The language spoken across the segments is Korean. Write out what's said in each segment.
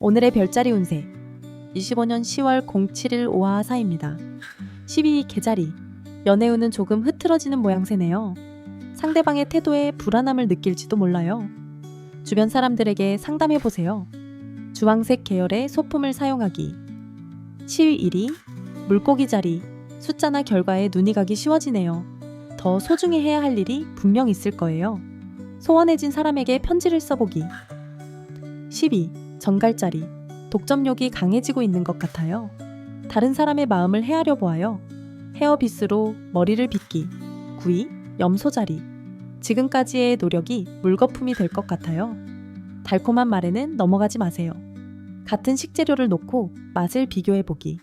오늘의 별자리 운세 25년 10월 07일 오하사입니다. 12 개자리 연애운은 조금 흐트러지는 모양새네요. 상대방의 태도에 불안함을 느낄지도 몰라요. 주변 사람들에게 상담해 보세요. 주황색 계열의 소품을 사용하기. 시위 1위 물고기 자리 숫자나 결과에 눈이 가기 쉬워지네요. 더 소중히 해야 할 일이 분명 있을 거예요. 소원해진 사람에게 편지를 써보기. 12. 정갈자리. 독점욕이 강해지고 있는 것 같아요. 다른 사람의 마음을 헤아려 보아요. 헤어빗으로 머리를 빗기. 9위. 염소자리. 지금까지의 노력이 물거품이 될 것 같아요. 달콤한 말에는 넘어가지 마세요. 같은 식재료를 놓고 맛을 비교해 보기.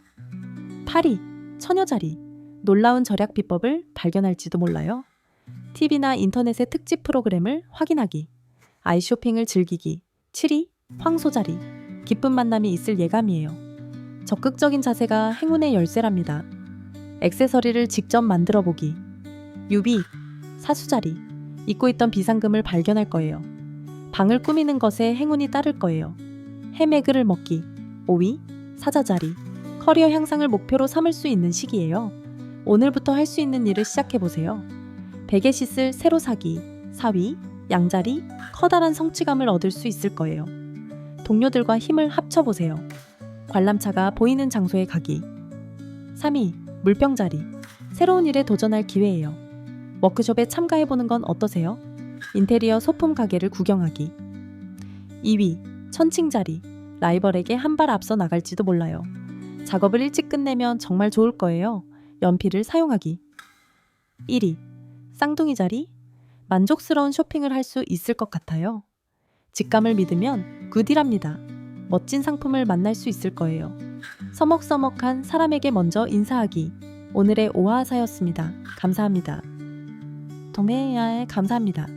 8위. 처녀자리. 놀라운 절약 비법을 발견할지도 몰라요. TV나 인터넷의 특집 프로그램을 확인하기. 아이 쇼핑을 즐기기. 7위. 황소자리. 기쁜 만남이 있을 예감이에요. 적극적인 자세가 행운의 열쇠랍니다. 액세서리를 직접 만들어 보기. 유비. 사수자리. 잊고 있던 비상금을 발견할 거예요. 방을 꾸미는 것에 행운이 따를 거예요. 해매글을 먹기. 5위. 사자자리. 커리어 향상을 목표로 삼을 수 있는 시기예요. 오늘부터 할 수 있는 일을 시작해 보세요. 베개 씻을 새로 사기. 4위. 양자리. 커다란 성취감을 얻을 수 있을 거예요. 동료들과 힘을 합쳐보세요. 관람차가 보이는 장소에 가기. 3위. 물병자리. 새로운 일에 도전할 기회예요. 워크숍에 참가해보는 건 어떠세요? 인테리어 소품 가게를 구경하기. 2위. 천칭자리. 라이벌에게 한 발 앞서 나갈지도 몰라요. 작업을 일찍 끝내면 정말 좋을 거예요. 연필을 사용하기. 1위. 쌍둥이 자리. 만족스러운 쇼핑을 할 수 있을 것 같아요. 직감을 믿으면 굿이랍니다. 멋진 상품을 만날 수 있을 거예요. 서먹서먹한 사람에게 먼저 인사하기. 오늘의 오하사였습니다. 감사합니다. 동해야에 감사합니다.